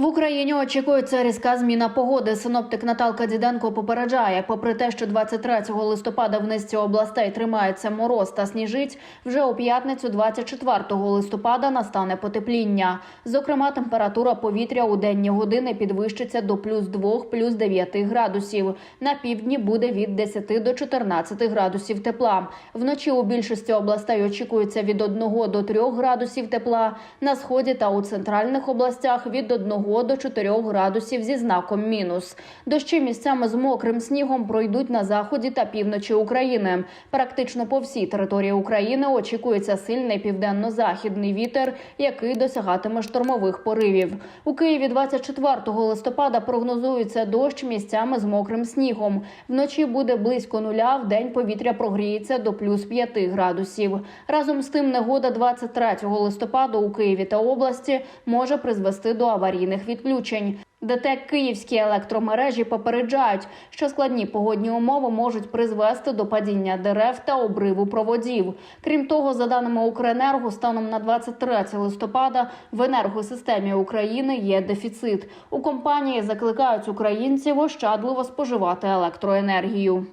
В Україні очікується різка зміна погоди. Синоптик Наталка Діденко попереджає, попри те, що 23 листопада в низці областей тримається мороз та сніжить, вже у п'ятницю, 24 листопада, настане потепління. Зокрема, температура повітря у денні години підвищиться до плюс 2, плюс 9 градусів. На півдні буде від 10 до 14 градусів тепла. Вночі у більшості областей очікується від 1 до 3 градусів тепла. На сході та у центральних областях від 1 до 4 градусів зі знаком мінус. Дощі місцями з мокрим снігом пройдуть на заході та півночі України. Практично по всій території України очікується сильний південно-західний вітер, який досягатиме штормових поривів. У Києві 24 листопада прогнозується дощ місцями з мокрим снігом. Вночі буде близько нуля, в день повітря прогріється до плюс 5 градусів. Разом з тим, негода 23 листопада у Києві та області може призвести до аварійних відключень. ДТЕК Київські електромережі попереджають, що складні погодні умови можуть призвести до падіння дерев та обриву проводів. Крім того, за даними Укренерго, станом на 23 листопада в енергосистемі України є дефіцит. У компанії закликають українців ощадливо споживати електроенергію.